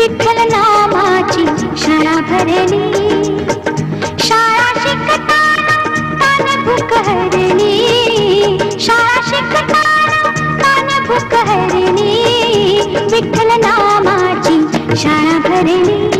विठ्ठल नामाची शाळा भरली. शाळा शिकताना कान भूक हरली. शाळा शिकताना भूक हरली. विठ्ठल नामाची शाळा भरली.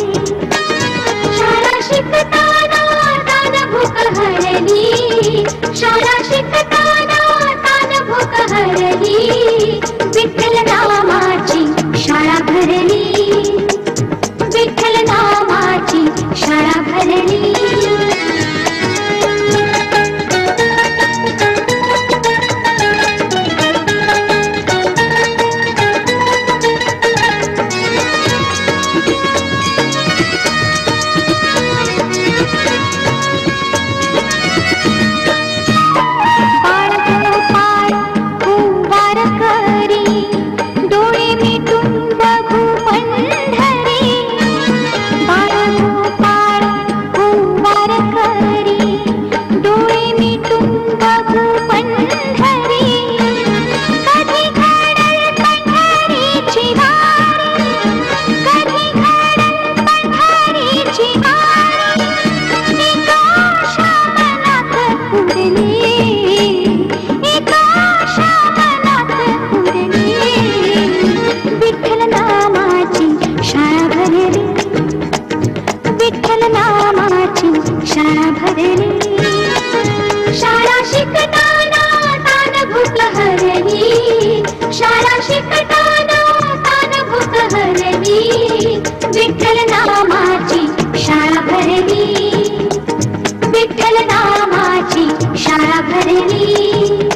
সারা শিক্ষা साधनी शाळा शिकताना तान शाळा शिकताना तान भूत हरणी शाळा भरली विठ्ठल नामाची शाळा भरली